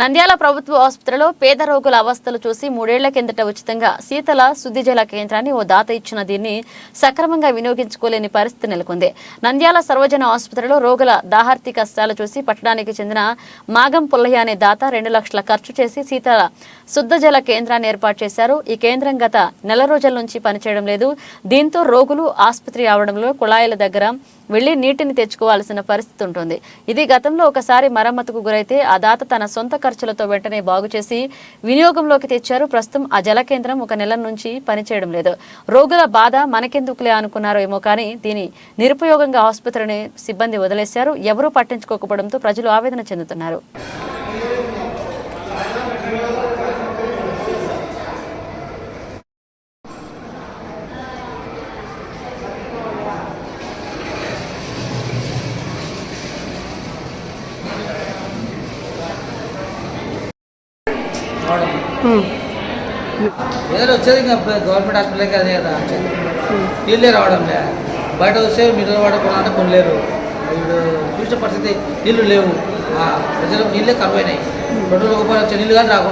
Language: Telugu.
నంద్యాల ప్రభుత్వ ఆసుపత్రిలో పేద రోగుల అవస్థలు చూసి మూడేళ్ళ కిందట ఉచితంగా శీతల శుద్ధి జల కేంద్రాన్ని ఓ దాత ఇచ్చిన దీన్ని సక్రమంగా వినియోగించుకోలేని పరిస్థితి నెలకొంది. నంద్యాల సర్వజన ఆసుపత్రిలో రోగుల దాహార్తి కష్టాలు చూసి పట్టణానికి చెందిన మాగం పుల్లయ్య అనే దాత రెండు లక్షల ఖర్చు చేసి శీతల శుద్ధ జల కేంద్రాన్ని ఏర్పాటు చేశారు. ఈ కేంద్రం గత నెల రోజుల నుంచి పనిచేయడం లేదు. దీంతో రోగులు ఆసుపత్రి రావడంలో కుళాయిల దగ్గర వెళ్ళి నీటిని తెచ్చుకోవాల్సిన పరిస్థితి ఉంటుంది. ఇది గతంలో ఒకసారి మరమ్మతుకు గురైతే ఆ దాత తన సొంత ఖర్చులతో వెంటనే బాగు చేసి వినియోగంలోకి తెచ్చారు. ప్రస్తుతం ఆ జల కేంద్రం ఒక నెల నుంచి పనిచేయడం లేదు. రోగుల బాధ మనకెందుకులే అనుకున్నారో ఏమో కానీ దీని నిరుపయోగంగా ఆసుపత్రిని సిబ్బంది వదిలేశారు. ఎవరూ పట్టించుకోకపోవడంతో ప్రజలు ఆవేదన చెందుతున్నారు. ఏదో వచ్చేది ఇంకా గవర్నమెంట్ హాస్పిటల్కి అదే కదా నీళ్ళే రావడం లే. బయట వస్తే మిర్రర్ వాడుకోవాలంటే కొన్ని లేరు చూసిన పరిస్థితి నీళ్ళు లేవు. ఆ, ప్రజలకు నీళ్ళే కరువైనాయి రెండు రూపాయలు వచ్చే నీళ్ళు కానీ రాకుండా